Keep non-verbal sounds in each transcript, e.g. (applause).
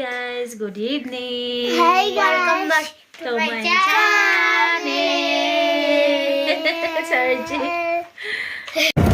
guys, good evening. Hey guys! Welcome back to, my, channel. Sergi. (laughs)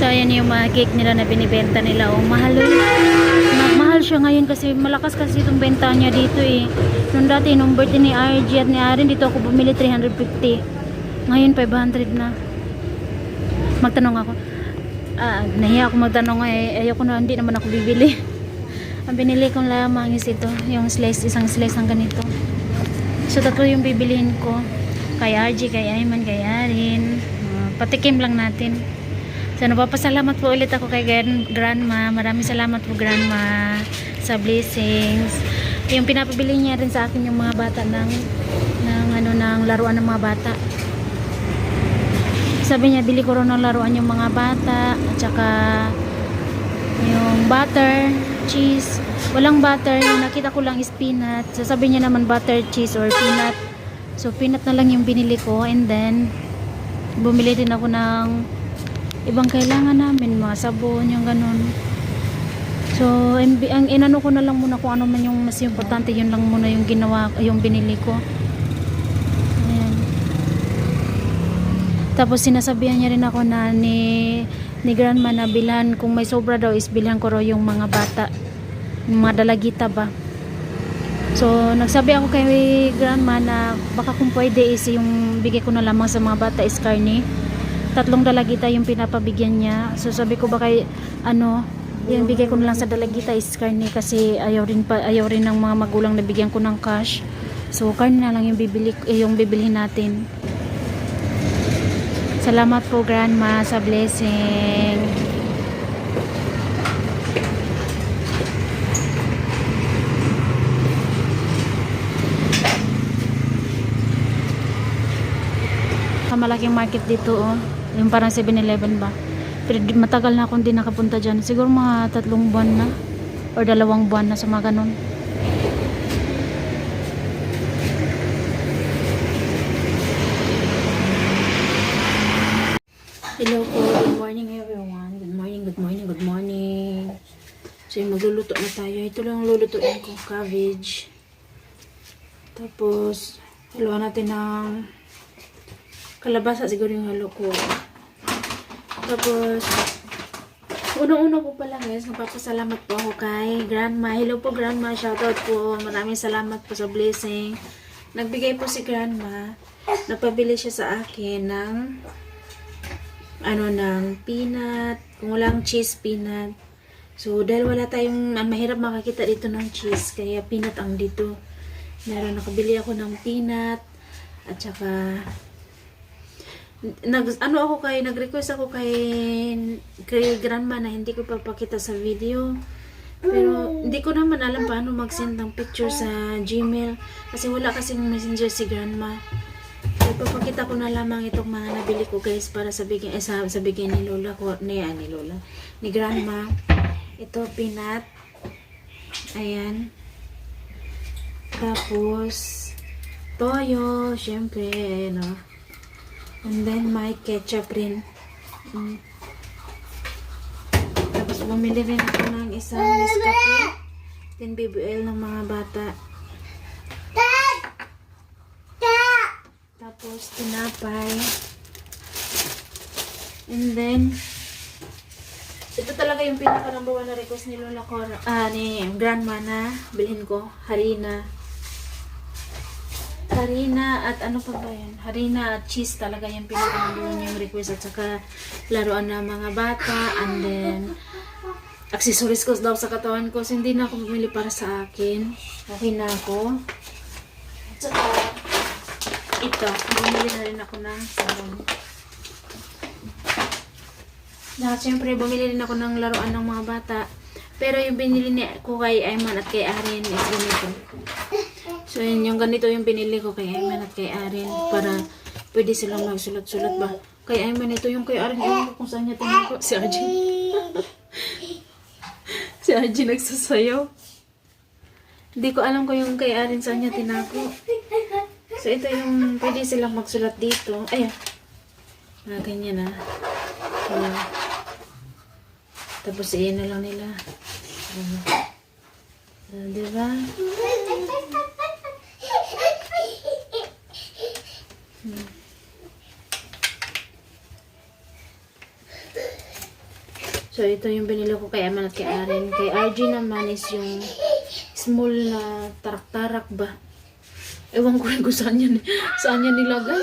So, ayan yung mga cake nila na binibenta nila. Oh, mahal yun. Ma- mahal siya ngayon kasi malakas kasi itong benta niya dito eh. Nung dati, nung birthday ni RG at ni Aaron, dito ako bumili 350. Ngayon, 500 na. Magtanong ako. Ah, nahiya ako magtanong eh. Ayoko na, hindi naman ako bibili. (laughs) Ang binili kong lamang is ito. Yung slice, isang slice ng ganito. So, tatlo yung bibilihin ko. Kay RG, kay Ayman, kay Arin. Ah, patikim lang natin. So, napapasalamat po ulit ako kay gran- Grandma. Maraming salamat po, Grandma, sa blessings. Yung pinapabili niya rin sa akin yung mga bata ng, ng, ano, ng laruan ng mga bata. Sabi niya, bili ko rin ng laruan yung mga bata. At saka, yung butter, cheese. Walang butter. Yung nakita ko lang is peanut. So, sabi niya naman butter, cheese, or peanut. So, peanut na lang yung binili ko. And then, bumili din ako ng ibang kailangan namin, mga sabon, yung ganun. So, ang, inano ko na lang muna kung ano man yung mas importante, yun lang muna yung ginawa, yung binili ko. Ayan. Tapos sinasabihan niya rin ako na ni, ni grandma na bilhan, kung may sobra daw is bilhan ko raw yung mga bata, yung mga dalagita ba. So, nagsabi ako kay grandma na baka kung pwede is yung bigay ko na lamang sa mga bata is karne tatlong dalagita yung pinapabigyan niya. So sabi ko baka ano, yung bigay ko na lang sa dalagita is karne kasi ayaw rin pa ayaw rin ng mga magulang na bigyan ko ng cash. So karne na lang yung bibili eh, yung bibilhin natin. Salamat po grandma sa blessing. Malaking market dito oh. Yung parang 7-Eleven ba. Pero matagal na akong di nakapunta dyan. Siguro mga tatlong buwan na. Or dalawang buwan na sa mga ganun. Hello po. Good morning everyone. Good morning, good morning, good morning. So magluluto na tayo. Ito lang ang lulutuin ko. Cabbage. Tapos, haluan natin ng kalabasa siguro yung halo ko. Tapos, unang-una po pala guys, nagpapasalamat po ako kay Grandma. Hello po Grandma, shoutout po. Maraming salamat po sa blessing. Nagbigay po si Grandma. Nagpabili siya sa akin ng ano ng peanut, kung walang cheese peanut. So, dahil wala tayong, ah, mahirap makakita dito ng cheese, kaya peanut ang dito. Meron, nakabili ako ng peanut, at saka, nag, ano ako kay, nag-request ako kay, kay grandma na hindi ko papakita sa video. Pero hindi ko naman alam paano mag-send ng picture sa Gmail. Kasi wala kasing messenger si grandma. Ipapakita ko na lamang itong mga nabili ko guys para sa bigyan, eh, sa, sa bigyan ni Lola ko, ni, ah, ni Lola, ni grandma. Ito, peanut. Ayan. Tapos, toyo, syempre, ayan o. And then, may ketchup rin. Mm. Tapos, bumili rin ako ng isang Nescafe. Then, BBL ng mga bata. Tapos, tinapay. And then, ito talaga yung pinaka number one na request ni Lola Cora, ah, ni grandma na bilhin ko. Harina. Harina at ano pa ba yan? Harina at cheese talaga yung number one yung request. At saka laruan ng mga bata. And then, accessories ko daw sa katawan ko. So, hindi na ako bumili para sa akin. Okay na ako. At saka, ito. Bumili na rin ako ng sabon. Na, siyempre, bumili rin ako ng laruan ng mga bata. Pero yung binili ni ko kay Ayman at kay Arin is ganito. So, yun, yung ganito yung binili ko kay Ayman at kay Arin para pwede silang magsulat-sulat ba. Kay Ayman, ito yung kay Arin. Ewan ko kung saan niya tinako. Si Arjun. (laughs) si Arjun nagsasayaw. Hindi ko alam kung yung kay Arin saan niya tinako. So, ito yung pwede silang magsulat dito. Ayan. Ah, ganyan ah. Ayan. Tapos, iyan na lang nila. Ano. Ah, diba? Hmm. So, ito yung binili ko kay Aman at kay Aren. Kay RG naman is yung small na tarak-tarak ba? Ewan ko rin kung saan yan, saan yan nilagay.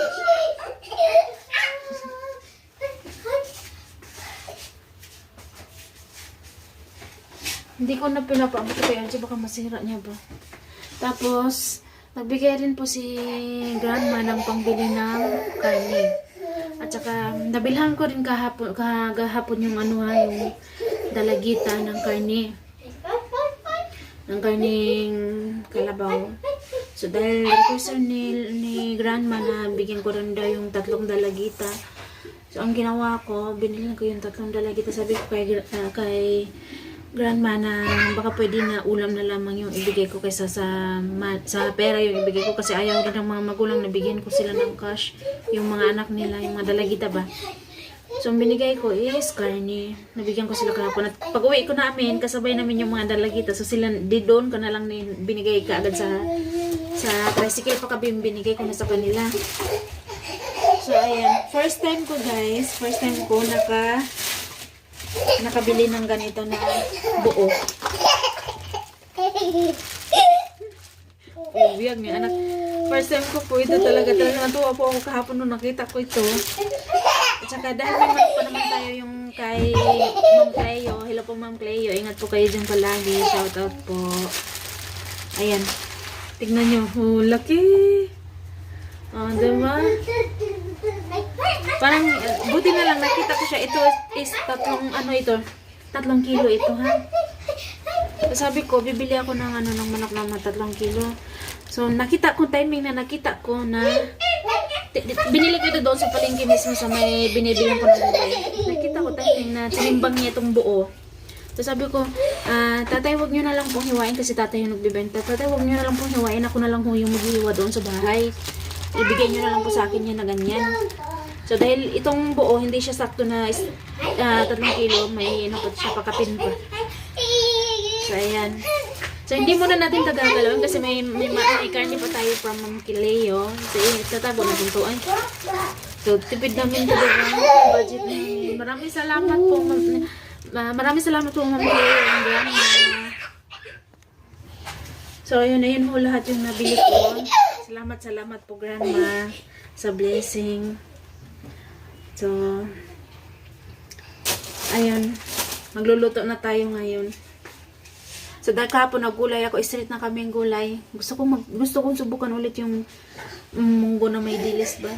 Hindi ko na pinapaabot kay RG, baka masira niya ba. Tapos, nagbigay rin po si grandma ng pangbili ng karne. Saka, nabilhan ko rin kahapon, kahapon yung ano ha, yung dalagita ng karne. Ng karning kalabaw. So, dahil request ni, ni grandma na bigyan ko rin daw yung tatlong dalagita. So, ang ginawa ko, binili ko yung tatlong dalagita. Sabi ko kay, ah, kay grandma na baka pwede na ulam na lamang yung ibigay ko kaysa sa, sa pera yung ibigay ko kasi ayaw rin ng mga magulang na bigyan ko sila ng cash. Yung mga anak nila, yung mga dalagita ba? So binigay ko is karne. Nabigyan ko sila kahapon. At pag uwi ko namin kasabay namin yung mga dalagita. So sila di doon ko na lang ni- binigay ka agad sa sa tricycle. Pa kami binigay ko na sa kanila. So ayan. First time ko guys. First time ko naka nakabili ng ganito na buo. Oh, biyag niya anak. First time ko po ito talaga. Talaga natuwa po ako kahapon nung nakita ko ito. At saka dahil may pa naman tayo yung kay Ma'am Cleo. Hello po Ma'am Cleo. Ingat po kayo dyan palagi. Shout out po. Ayan. Tignan nyo. Oh, laki. Oh, diba? Parang, uh, buti na lang nakita ko siya. Ito is tatlong, ano ito? Tatlong kilo ito, ha? Sabi ko, bibili ako ng ano ng manok na mga tatlong kilo. So, nakita ko, timing na nakita ko na binili ko ito doon sa palengke mismo sa may binibilang ko ng. Nakita ko timing na tinimbang niya itong buo. So sabi ko, ah, tatay wag niyo na lang pong hiwain kasi tatay yung nagbibenta. Tatay wag niyo na lang pong hiwain. Ako na lang po yung maghihiwa doon sa bahay. Ibigay niyo na lang po sa akin yan na ganyan. So dahil itong buo, hindi siya sakto na is, ah, tatlong kilo, may pa siya pakapin pa. So ayan. So hindi muna natin tagagalawin kasi may, may, ma- may karne pa tayo from Ma'am Kileo. So eh, tatago natin to. Ay. So tipid namin talaga ang budget namin. Maraming salamat po. Ma'am- Ma- maraming salamat po Ma'am Kileo Grandma. So ayun, ayun po lahat yung nabili ko. Salamat, salamat po Grandma sa blessing. So, ayun. Magluluto na tayo ngayon. So dahil kahapon nagulay ako, straight na kaming gulay. Gusto ko mag, gusto kong subukan ulit yung munggo na may dilis ba.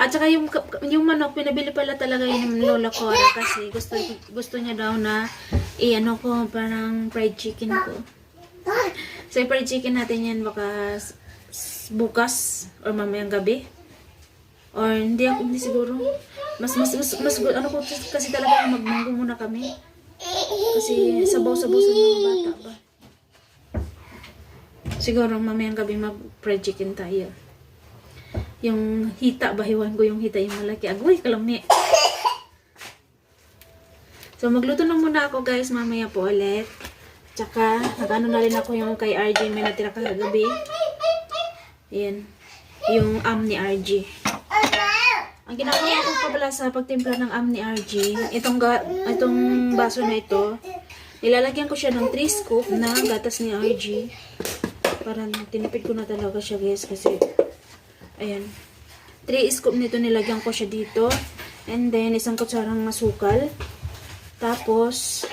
At saka yung yung manok pinabili pala talaga yun ng lola ko kasi gusto gusto niya daw na i-ano ko parang fried chicken ko. So, yung fried chicken natin yan baka bukas or mamayang gabi. Or hindi ako, hindi siguro. Mas, mas, mas, mas, ano ko kasi talaga magmanggo muna kami. Kasi sabaw-sabaw sa mga bata ba. Siguro mamayang gabi mag fried chicken tayo. Yung hita, bahiwan ko yung hita yung malaki. Agoy, kalami. So, magluto na muna ako guys, mamaya po ulit. Tsaka, nag-ano na rin ako yung kay RJ, may natira kagabi. Ayan. Yung am ni RJ. Ang ginagawa ko pa pala sa pagtimpla ng am ni RJ, itong, itong baso na ito, nilalagyan ko siya ng 3 scoop na gatas ni RJ. Parang tinipid ko na talaga siya guys kasi, ayan. 3 scoop nito nilagyan ko siya dito. And then, isang kutsarang asukal. Tapos,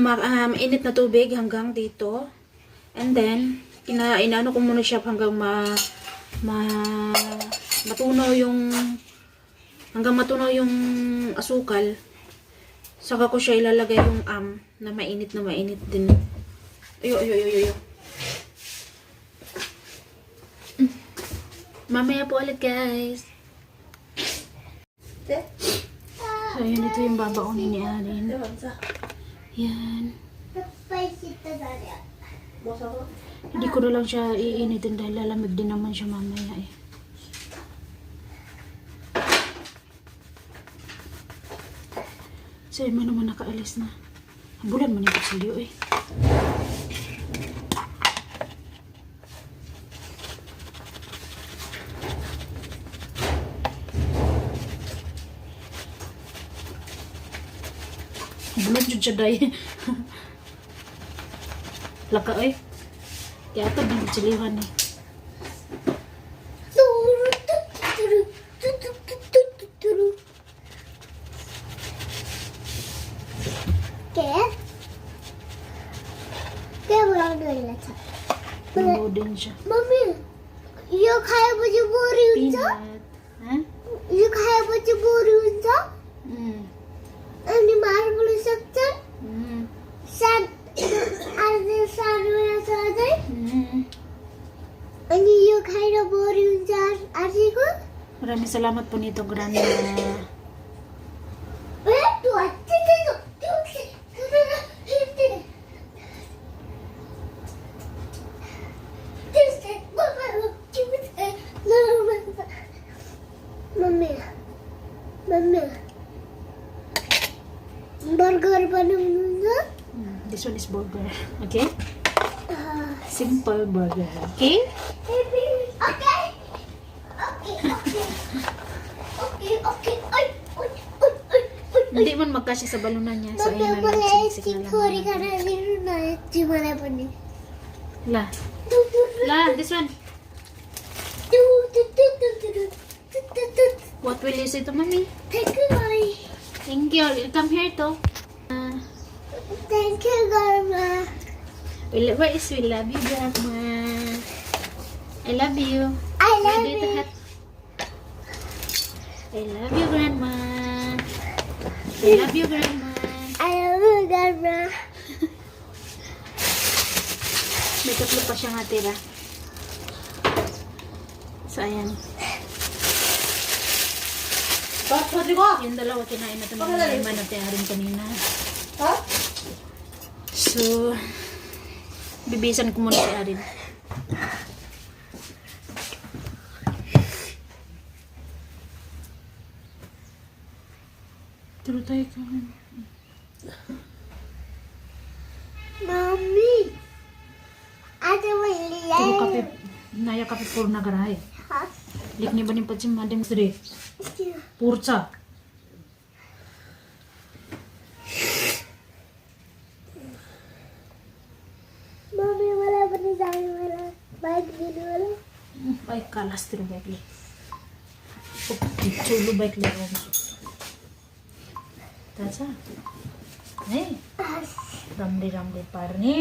ma ah, mainit na tubig hanggang dito. And then, ina inaano ko muna siya hanggang ma, ma matunaw yung hanggang matunaw yung asukal. Saka ko siya ilalagay yung am na mainit na mainit din. Ayo, ayo, ayo, ayo. Mm. Mamaya po ulit guys. So, yun ito yung babaunin ni Alin. Yan. Hindi ko na lang siya iinitin dahil lalamig din naman siya mamaya eh. Yun man naman nakaalis na. Bulan man yung kusilyo eh. Bulan jud siya day. (laughs) Laka eh. Kaya ito din silihan eh. Quer? Quebrando ele, बोर्डिंगच्या Mami, eu caio de तीन borinho, आहेत हं? eu caio de borinho, हं. animal blue sector, हं. sand, अर्धे sandwich असते हं. आणि यो खायला बोरिंग चार अर्धी को रमी सलामत पण येतो ग्रामीण simple burger. Okay? Okay. Okay, okay. Okay, okay. Ay, ay, ay, ay, ay. Hindi man magkasya sa balunan niya. So, ayun na lang. Siksik na. La. La, this one. What will you say to mommy? Thank you, mommy. Thank you. Come here, to. Uh, Thank you, grandma where is we love you, Grandma? I love you. I love you have? I love you, Grandma. I love you, Grandma. I love you, Grandma. May tatlo pa siyang natira. So, ayan. Yung dalawa kinain na ito ng lima na tiyarin kanina. So, bibisan ko muna si Arin. Turo tayo ka. Mommy. Ate Turo Malia. kape. Naya kape puro nagarahe. Likni ba ni Pachim Madam Sri? Purcha. Mommy, కాలేస్తున్నాయి బైక్లు చూడు బైక్లు थाहा छ है राम्रै राम्रै पार्ने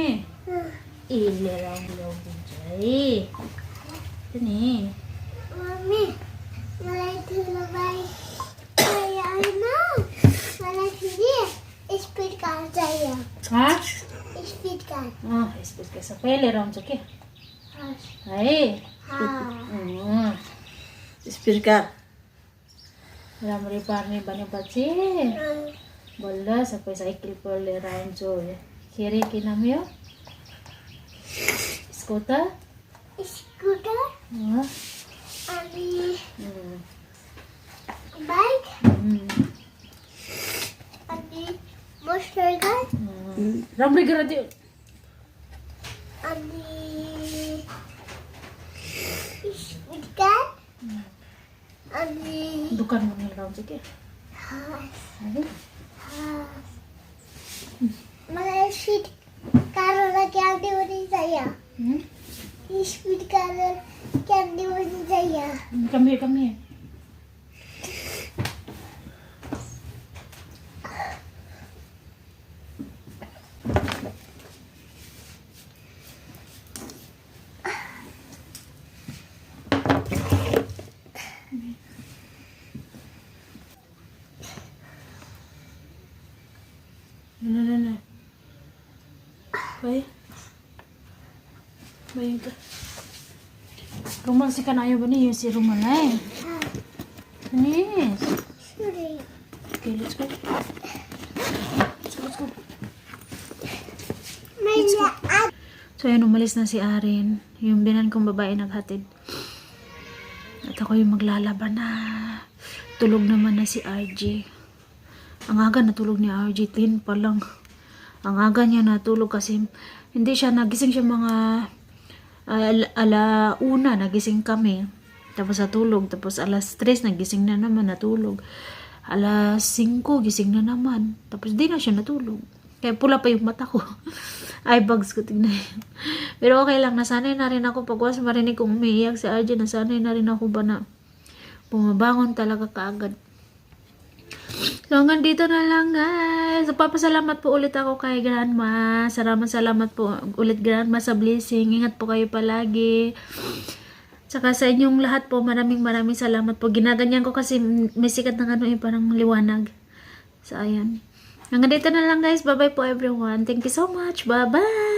यसले राम्रो ल्याउनुहुन्छ है त्यो नि स्पिड कार सबैले लिएर आउँछ क्या Ay, ano? Wala hindi. Speed car saya. Ha? Speed car. Ah, espes ka sa pele ron sige. Has. Ay. Ha. Mm. Speed ka. Alam rin pa ni bani bachi. Bola sa pa cycle per le round Ani Dukan mo ni round sige. has. Ay. has. मला speed car candy बनी saya. Hmm? Speed car candy बनी Bay ka. Rumal si kanayo ba niyo si Rumal eh? Yes. Okay, let's go. Let's go, let's go. May laad. So, ayun, umalis na si Arin. Yung binan kong babae naghatid. At ako yung maglalaba na. Tulog naman na si RJ. Ang aga natulog ni RJ, tin pa lang. Ang aga niya natulog kasi hindi siya nagising siya mga al- ala una nagising kami. Tapos natulog. Tapos alas 3 nagising na naman natulog. Alas 5 gising na naman. Tapos di na siya natulog. Kaya pula pa yung mata ko. (laughs) Eye bags ko tignan. Pero okay lang, nasanay na rin ako pag was marinig kong umiiyak si RJ, nasanay na rin ako ba na bumabangon talaga kaagad. So hanggang dito na lang guys. Papasalamat po ulit ako kay Grandma. Salamat salamat po ulit Grandma sa blessing. Ingat po kayo palagi. Tsaka sa inyong lahat po, maraming maraming salamat po. Ginaganyan ko kasi may sikat ng ano eh, parang liwanag. So ayan. Hanggang dito na lang guys. Bye bye po everyone. Thank you so much. Bye bye.